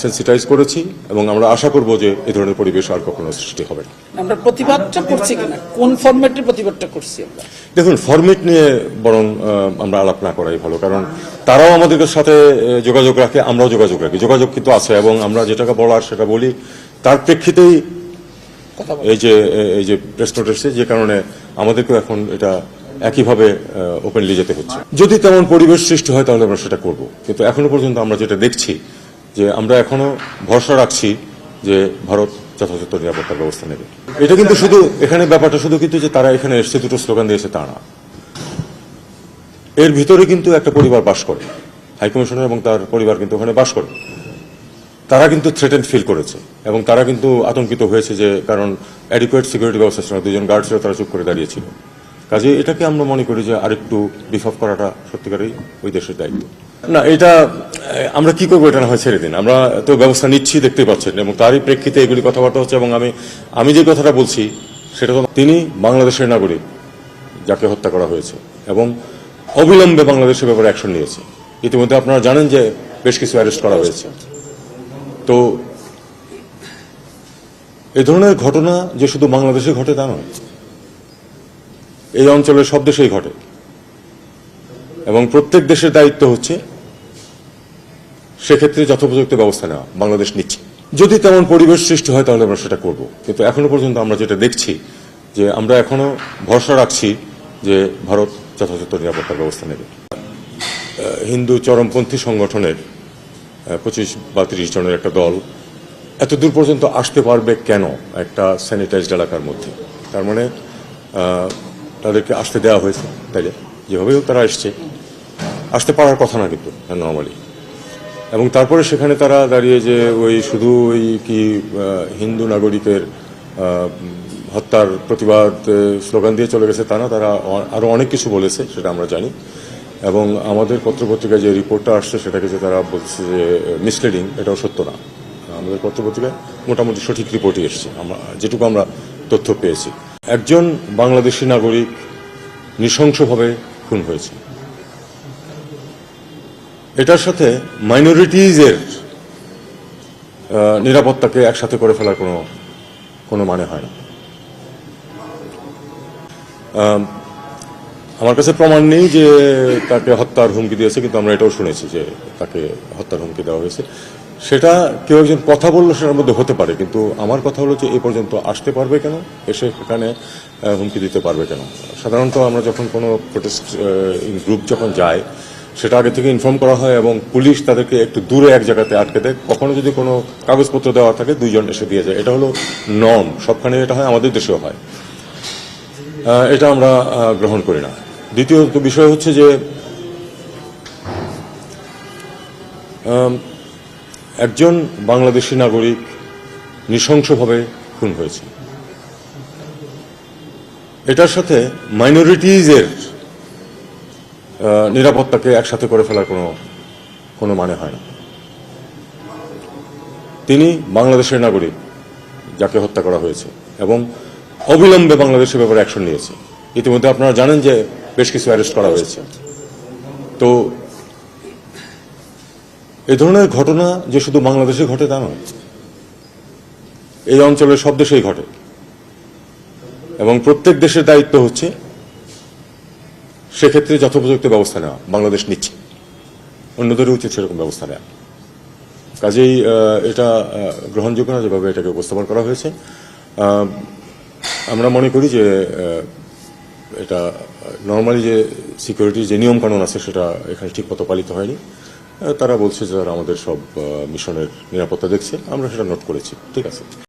Sensitise করেছি এবং আমরা আশা করব যে এই ধরনের পরিবেশ আর কখনো সৃষ্টি হবে না। আমরা প্রতিবাদটা করছি কিনা? কোন ফরম্যাটে প্রতিবাদটা করছি আমরা? দেখুন ফরম্যাট নিয়ে বরং আমরা আলাপ না করাই ভালো কারণ তারাও আমাদের সাথে যোগাযোগ রাখে আমরাও যোগাযোগ রাখি। যোগাযোগ কিন্তু আছে এবং আমরা যেটাকে বলার সেটা বলি তার প্রেক্ষিতেই এই যে এই যে প্রেস নোট এসেছে যে কারণে আমাদেরকেও এখন এটা একইভাবে ওপেনলি যেতে হচ্ছে। যদি তেমন পরিবেশ সৃষ্টি হয় তাহলে আমরা সেটা করব। কিন্তু এখনও পর্যন্ত আমরা যেটা দেখছি যে আমরা এখনও ভরসা রাখছি যে ভারত যথাযথ নিরাপত্তার ব্যবস্থা নেবে। এটা কিন্তু শুধু এখানে ব্যাপারটা শুধু কিন্তু যে তারা এখানে এসছে, দুটো স্লোগান দিয়েছে তা না। এর ভিতরে কিন্তু একটা পরিবার বাস করে হাইকমিশনার এবং তার পরিবার কিন্তু ওখানে বাস করে। তারা কিন্তু থ্রেটেন ফিল করেছে এবং তারা কিন্তু আতঙ্কিত হয়েছে যে কারণ অ্যাডিকুয়েট সিকিউরিটি ব্যবস্থা ছিল দুজন গার্ড ছিল, তারা চুপ করে দাঁড়িয়েছিল। কাজে এটাকে আমরা মনে করি যে আরেকটু বিফাপ করাটা সত্যিকারই ওই দেশের দায়িত্ব। না, এটা আমরা কি করব এটা না হয় ছেড়ে দিন। আমরা তো ব্যবস্থা নিচ্ছি দেখতে পাচ্ছেন, এবং তারই প্রেক্ষিতে এগুলি কথাবার্তা হচ্ছে, এবং আমি আমি যে কথাটা বলছি, সেটা তো তিনি বাংলাদেশের নাগরিক, যাকে হত্যা করা হয়েছে, এবং অবিলম্বে বাংলাদেশের ব্যাপারে অ্যাকশন নিয়েছে। ইতিমধ্যে আপনারা জানেন যে বেশ কিছু অ্যারেস্ট করা হয়েছে। তো, এ ধরনের ঘটনা যে শুধু বাংলাদেশে ঘটে তা নয়, এই অঞ্চলের সব দেশেই ঘটে। এবং প্রত্যেক দেশের দায়িত্ব হচ্ছে সেক্ষেত্রে যথোপযুক্ত ব্যবস্থা নেওয়া, বাংলাদেশ নিচ্ছে। যদি তেমন পরিবেশ সৃষ্টি হয়, তাহলে আমরা সেটা করব। কিন্তু এখনও পর্যন্ত আমরা যেটা দেখছি, যে আমরা এখনও ভরসা রাখছি যে ভারত যথাযথ নিরাপত্তার ব্যবস্থা নেবে। হিন্দু চরমপন্থী সংগঠনের পঁচিশ বা তিরিশ জনের একটা দল এত দূর পর্যন্ত আসতে পারবে কেন একটা স্যানিটাইজড এলাকার মধ্যে? তার মানে তাদেরকে আসতে দেওয়া হয়েছে। তাই যেভাবেই তারা এসছে। আসতে পারার কথা না কিন্তু নর্মালি এবং তারপরে সেখানে তারা দাঁড়িয়ে যে ওই শুধু ওই কি হিন্দু নাগরিকের হত্যার প্রতিবাদ স্লোগান দিয়ে চলে গেছে তা না, তারা অ- আরও অনেক কিছু বলেছে, সেটা আমরা জানি। এবং আমাদের পত্রপত্রিকায় যে রিপোর্টটা আসছে, সেটাকে যে তারা বলছে যে মিসলিডিং, এটাও সত্য না। আমাদের পত্রপত্রিকায় মোটামুটি সঠিক রিপোর্টই এসছে। আমরা, যেটুকু আমরা তথ্য পেয়েছি। একজন বাংলাদেশি নাগরিক নৃশংসভাবে খুন হয়েছে। এটার সাথে মাইনরিটিজের নিরাপত্তাকে একসাথে করে ফেলার কোনো কোনো মানে হয় না। আমার কাছে প্রমাণ নেই যে তাকে হত্যার হুমকি দিয়েছে, কিন্তু আমরা এটাও শুনেছি যে তাকে হত্যার হুমকি দেওয়া হয়েছে। সেটা কেউ একজন কথা বলল সেটার মধ্যে হতে পারে, কিন্তু আমার কথা হলো যে এ পর্যন্ত আসতে পারবে কেন? এসে সেখানে হুমকি দিতে পারবে কেন? সাধারণত আমরা যখন কোনো প্রোটেস্ট গ্রুপ যখন যায় সেটা আগে থেকে ইনফর্ম করা হয় এবং পুলিশ তাদেরকে একটু দূরে এক জায়গাতে আটকে দেয়। কখনো যদি কোনো কাগজপত্র দেওয়া থাকে, দুইজন এসে দিয়ে যায়। এটা হলো নর্ম সবখানে এটা হয়, আমাদের দেশেও হয়। এটা আমরা গ্রহণ করি না। দ্বিতীয় বিষয় হচ্ছে যে একজন বাংলাদেশি নাগরিক নৃশংসভাবে খুন হয়েছে। এটার সাথে মাইনরিটিজের নিরাপত্তাকে একসাথে করে ফেলার কোনো কোনো মানে হয় না। তিনি বাংলাদেশের নাগরিক, যাকে হত্যা করা হয়েছে, এবং অবিলম্বে বাংলাদেশের ব্যাপারে অ্যাকশন নিয়েছে। ইতিমধ্যে আপনারা জানেন যে বেশ কিছু অ্যারেস্ট করা হয়েছে। তো এই ধরনের ঘটনা যে শুধু বাংলাদেশে ঘটে তা নয়, এই অঞ্চলের সব দেশেই ঘটে। এবং প্রত্যেক দেশের দায়িত্ব হচ্ছে সেক্ষেত্রে যথোপযুক্ত ব্যবস্থা নেওয়া, বাংলাদেশ নিচ্ছে অন্যদেরও উচিত সেরকম ব্যবস্থা নেওয়া। কাজেই এটা গ্রহণযোগ্য না যেভাবে এটাকে উপস্থাপন করা হয়েছে। আমরা মনে করি যে এটা নর্মালি যে সিকিউরিটির যে নিয়মকানুন আছে, সেটা এখানে ঠিক মতো পালিত হয়নি। তারা বলছে যে আমাদের সব মিশনের নিরাপত্তা দেখছে। আমরা সেটা নোট করেছি। ঠিক আছে?